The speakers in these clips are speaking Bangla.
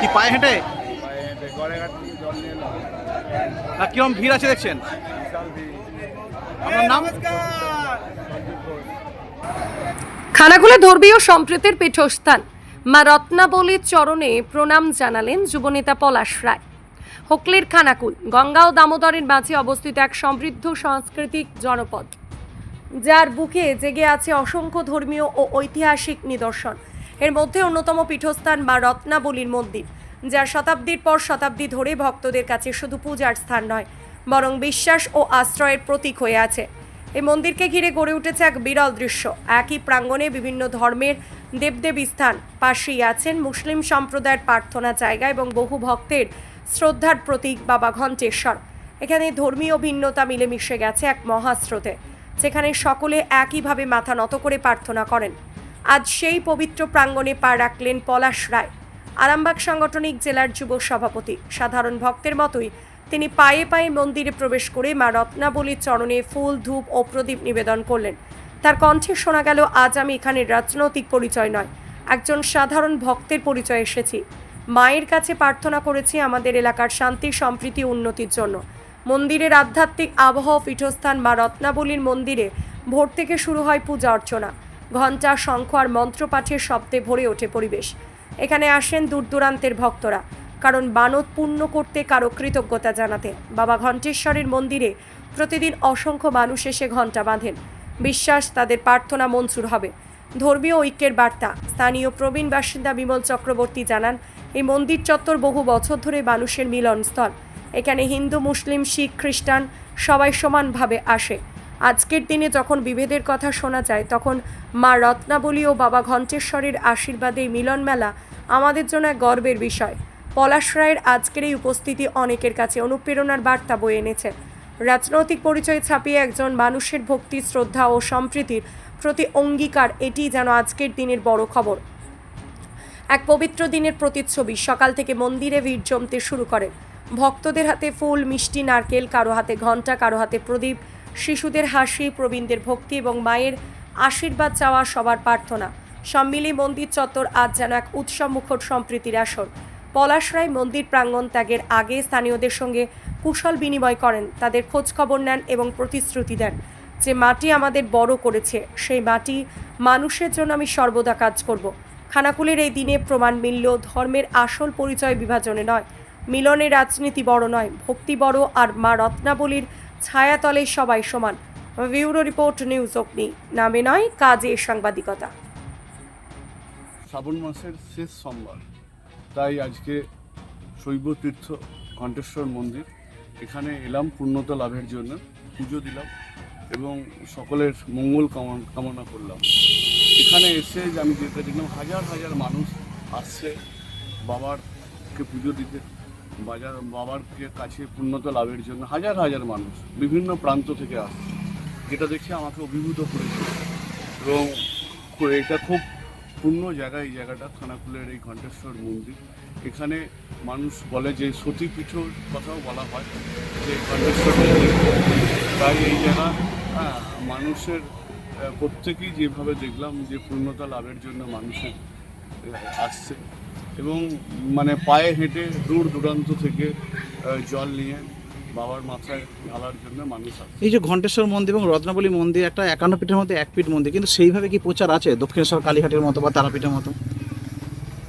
কি পায়ে হেঁটে? কিরম ভিড় আছে দেখছেন? খানাকুলে ধর্মীয় সম্প্রীতির পীঠস্থান। মা রত্নাবলীর চরণে প্রণাম জানালেন যুবনেতা পলাশ রায়। হুগলির খানাকুল, গঙ্গা ও দামোদরের মাঝে অবস্থিত এক সমৃদ্ধ সাংস্কৃতিক জনপদ। যার বুকে জেগে আছে অসংখ্য ধর্মীয় ও ঐতিহাসিক নিদর্শন। এর মধ্যে অন্যতম পীঠস্থান মা রত্নাবলীর মন্দির যা শতাব্দীর পর শতাব্দী ধরে ভক্তদের কাছে শুধু পূজার স্থান নয়, বরং বিশ্বাস ও আশ্রয়ের প্রতীক হয়ে আছে। এই মন্দিরকে ঘিরে গড়ে উঠেছে এক বিরল দৃশ্য। একই প্রাঙ্গণে বিভিন্ন ধর্মের দেবদেবী স্থান। পাশেই আছেন মুসলিম সম্প্রদায়ের প্রার্থনা জায়গা এবং বহু ভক্তের শ্রদ্ধার প্রতীক বাবা ঘণ্টেশ্বর এখানে ধর্মীয় ভিন্নতা মিলেমিশে গেছে এক মহাস্রোতে, যেখানে সকলে একইভাবে মাথা নত করে প্রার্থনা করেন। আজ সেই পবিত্র প্রাঙ্গণে পা রাখলেন পলাশ রায়। আরামবাগ সাংগঠনিক জেলার যুব সভাপতি। সাধারণ ভক্তের মতোই তিনি পায়ে পায়ে মন্দিরে প্রবেশ করে মা রত্নাবলীর চরণে ফুল, ধূপ ও প্রদীপ নিবেদন করলেন। তার কণ্ঠে শোনা গেল, আজ আমি এখানে রাজনৈতিক পরিচয় নয়, একজন সাধারণ ভক্তের পরিচয় এসেছি। মায়ের কাছে প্রার্থনা করেছি আমাদের এলাকার শান্তি, সম্প্রীতি, উন্নতির জন্য। মন্দিরের আধ্যাত্মিক আবহাওয়া পীঠস্থান মা রত্নাবলীর মন্দিরে ভোর থেকে শুরু হয় পূজা অর্চনা। ঘণ্টা শঙ্খ আর মন্ত্রপাঠের শব্দে ভরে ওঠে পরিবেশ। এখানে আসেন দূর দূরান্তের ভক্তরা, কারণ বানত পূর্ণ করতে কারও কৃতজ্ঞতা জানাতে। বাবা ঘণ্টেশ্বরের মন্দিরে প্রতিদিন অসংখ্য মানুষ এসে ঘণ্টা বাঁধেন। বিশ্বাস, তাদের প্রার্থনা মঞ্জুর হবে। ধর্মীয় ঐক্যের বার্তা। স্থানীয় প্রবীণ বাসিন্দা বিমল চক্রবর্তী জানান, এই মন্দির চত্বর বহু বছর ধরে মানুষের মিলনস্থল। এখানে হিন্দু, মুসলিম, শিখ, খ্রিস্টান সবাই সমানভাবে আসে। আজকের দিনে যখন বিভেদের কথা শোনা যায়, তখন মা রত্নাবলী ও বাবা ঘণ্টেশ্বরের আশীর্বাদে মিলন মেলা আমাদের জন্য এক গর্বের বিষয়। পলাশ রায়ের আজকের এই উপস্থিতি অনেকের কাছে অনুপ্রেরণার বার্তা বয়ে এনেছে। রাজনৈতিক পরিচয় ছাপিয়ে একজন মানুষের ভক্তি, শ্রদ্ধা ও সম্প্রীতির প্রতি অঙ্গীকার এটি যেন আজকের দিনের বড় খবর। এক পবিত্র দিনের প্রতিচ্ছবি সকাল থেকে মন্দিরে ভিড় জমতে শুরু করে। ভক্তদের হাতে ফুল, মিষ্টি, নারকেল, কারও হাতে ঘণ্টা, কারও হাতে প্রদীপ শিশুদের হাসি, প্রবীণদের ভক্তি এবং মায়ের আশীর্বাদ চাওয়া সবার প্রার্থনা। সব মিলিয়ে মন্দির চত্বর আজ যেন এক উৎসব মুখর সম্প্রীতির আসর। পলাশ রায় মন্দির প্রাঙ্গণ ত্যাগের আগে স্থানীয়দের সঙ্গে কুশল বিনিময় করেন, তাদের খোঁজ খবর নেন এবং প্রতিশ্রুতি দেন। যে মাটি আমাদের বড় করেছে, সেই মাটি মানুষের জন্য আমি সর্বদা কাজ করব। খানাকুলের এই দিনে প্রমাণ মিলল, ধর্মের আসল পরিচয় বিভাজনে নয়। মিলনের রাজনীতি বড় নয়, ভক্তি বড় আর মা রত্নাবলীর ছায়াতলে সবাই সমান। ব্যুরো রিপোর্ট নিউজ অগ্নি। নামে নয়, কাজে সাংবাদিকতা। শ্রাবণ মাসের শেষ সোমবার। তাই আজকে শৈব তীর্থ ঘণ্টেশ্বর মন্দির, এখানে এলাম পূর্ণতা লাভের জন্য। পুজো দিলাম এবং সকলের মঙ্গল কামনা করলাম। এখানে এসে আমি যেটা দেখলাম, হাজার হাজার মানুষ আসছে বাবারকে পুজো দিতে। বাজার বাবারকে কাছে পূর্ণতা লাভের জন্য হাজার হাজার মানুষ বিভিন্ন প্রান্ত থেকে আসছে। যেটা দেখে আমাকে অভিভূত করেছে। এবং এটা খুব পূর্ণ জায়গা, এই জায়গাটা খানাকুলের এই ঘণ্টেশ্বর মন্দির। এখানে মানুষ বলে যে সতীপীঠর কথাও বলা হয় যে ঘণ্টেশ্বর মন্দির। তাই এই জায়গা হ্যাঁ মানুষের প্রত্যেকেই যেভাবে দেখলাম যে পূর্ণতা লাভের জন্য মানুষের আসছে। এবং মানে পায়ে হেঁটে দূর দূরান্ত থেকে জল নিয়ে বাবার মাথায় ঢালার জন্য মানুষ আসছে এই যে ঘণ্টেশ্বর মন্দির এবং রত্নাবলী মন্দির একটা একান্ন পিঠের মধ্যে এক পিঠ মন্দির কিন্তু সেইভাবে কি প্রচার আছে দক্ষিণেশ্বর কালীঘাটের মতো বা তারাপীঠের মতো?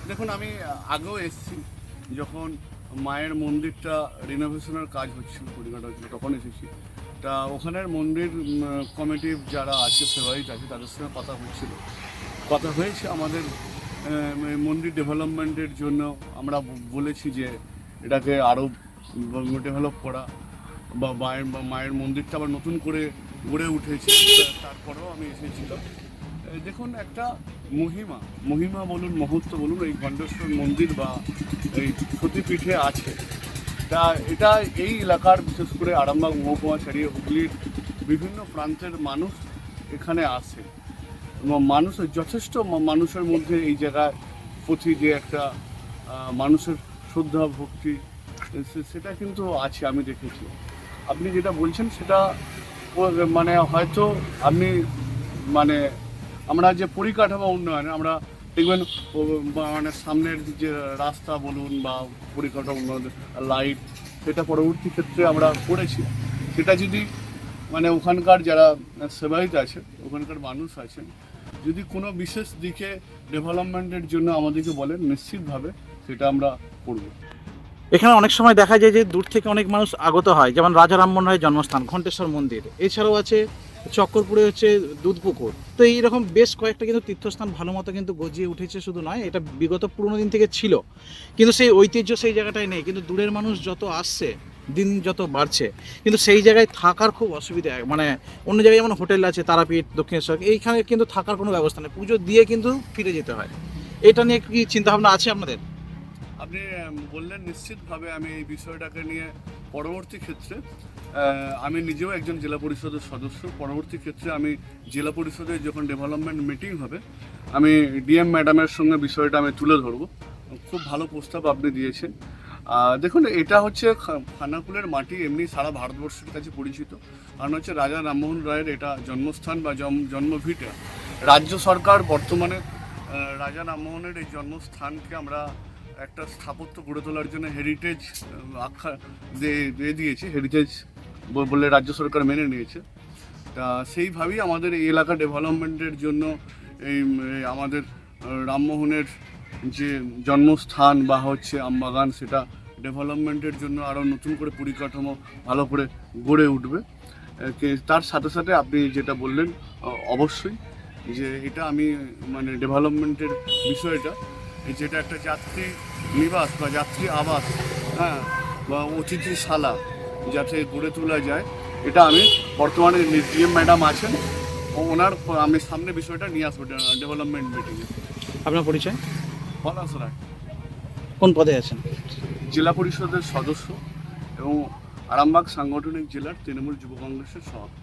দেখুন আমি আগেও এসেছি যখন মায়ের মন্দিরটা রিনোভেশনের কাজ হচ্ছিল পরিকাটা হচ্ছিল তখন এসেছি। তা ওখানের মন্দির কমিটির যারা আছে সেবাইট আছে তাদের সঙ্গে কথা হচ্ছিল। কথা হয়েছে আমাদের মন্দির ডেভেলপমেন্টের জন্য আমরা বলেছি যে এটাকে আরও ডেভেলপ করা বা মায়ের মায়ের মন্দিরটা আবার নতুন করে গড়ে উঠেছে। তারপরেও আমি এসেছিলাম দেখুন, একটা মহিমা। মহিমা বলুন, মহত্ব বলুন, এই ঘণ্টেশ্বর মন্দির বা এই সতীপীঠে আছে। তা এটা এই এলাকার, বিশেষ করে আরামবাগ, মহকুমা ছাড়িয়ে হুগলির বিভিন্ন প্রান্তের মানুষ এখানে আসে। মানুষ যথেষ্ট মানুষের মধ্যে এই জায়গায় প্রতি যে একটা মানুষের শ্রদ্ধা, ভক্তি সেটা কিন্তু আছে, আমি দেখেছি। আপনি যেটা বলছেন সেটা মানে হয়তো আপনি মানে আমরা যে পরিকাঠামো উন্নয়ন আমরা দেখবেন মানে সামনের যে রাস্তা বলুন বা পরিকাঠামো উন্নয়ন, লাইট, সেটা পরবর্তী ক্ষেত্রে আমরা করেছি। সেটা যদি মানে ওখানকার যারা সেবায়িত আছে ওখানকার মানুষ আছেন যদি কোনো বিশেষ দিকে ডেভেলপমেন্টের জন্য আমাদেরকে বলেন, নিশ্চিতভাবে সেটা আমরা করব। এখানে অনেক সময় দেখা যায় যে দূর থেকে অনেক মানুষ আগত হয়, যেমন রাজা রামমোহন রায়ের জন্মস্থান, ঘণ্টেশ্বর মন্দির। এছাড়াও আছে চক্করপুরে হচ্ছে দুধপুকুর। তো এইরকম বেশ কয়েকটা কিন্তু তীর্থস্থান ভালো মতো কিন্তু গজিয়ে উঠেছে শুধু নয়, এটা বিগত পুরোনো দিন থেকে ছিল। কিন্তু সেই ঐতিহ্য সেই জায়গাটায় নেই। কিন্তু দূরের মানুষ যত আসছে দিন যত বাড়ছে, কিন্তু সেই জায়গায় থাকার খুব অসুবিধা। মানে অন্য জায়গায় যেমন হোটেল আছে, তারাপীঠ, দক্ষিণেশ্বর, এইখানে কিন্তু থাকার কোনো ব্যবস্থা নেই। পুজো দিয়ে কিন্তু ফিরে যেতে হয়। এটা নিয়ে কি চিন্তাভাবনা আছে আপনাদের? আপনি বললেন নিশ্চিতভাবে আমি এই বিষয়টাকে নিয়ে পরবর্তী ক্ষেত্রে আমি নিজেও একজন জেলা পরিষদের সদস্য। পরবর্তী ক্ষেত্রে আমি জেলা পরিষদের যখন ডেভেলপমেন্ট মিটিং হবে, আমি ডিএম ম্যাডামের সঙ্গে বিষয়টা আমি তুলে ধরবো। খুব ভালো প্রস্তাব আপনি দিয়েছেন। দেখুন, এটা হচ্ছে খানাকুলের মাটি, এমনি সারা ভারতবর্ষের কাছে পরিচিত। কারণ হচ্ছে রাজা রামমোহন রায়ের এটা জন্মস্থান বা জন্ম- জন্মভিটা। রাজ্য সরকার বর্তমানে রাজা রামমোহনের এই জন্মস্থানকে আমরা একটা স্থাপত্য গড়ে তোলার জন্য হেরিটেজ আখ্যা দিয়ে দিয়েছে হেরিটেজ বলে রাজ্য সরকার মেনে নিয়েছে। তা সেইভাবেই আমাদের এই এলাকা ডেভেলপমেন্টের জন্য এই আমাদের রামমোহনের যে জন্মস্থান বা হচ্ছে আমবাগান সেটা ডেভেলপমেন্টের জন্য আরও নতুন করে পরিকাঠামো ভালো করে গড়ে উঠবে। তার সাথে সাথে আপনি যেটা বললেন অবশ্যই যে এটা আমি মানে ডেভেলপমেন্টের বিষয়টা যেটা একটা যাত্রী নিবাস বা যাত্রী আবাস হ্যাঁ বা অতিথিশালা যাতে গড়ে তোলা যায়, এটা আমি বর্তমানে ডিএম ম্যাডাম আছেন ওনার, আমি সামনে বিষয়টা নিয়ে আসব ডেভেলপমেন্ট মিটিংয়ে। আপনার পরিচয়? কোন পদে আছেন? জেলা পরিষদের সদস্য এবং আরামবাগ সাংগঠনিক জেলার তৃণমূল যুব কংগ্রেসের সভাপতি।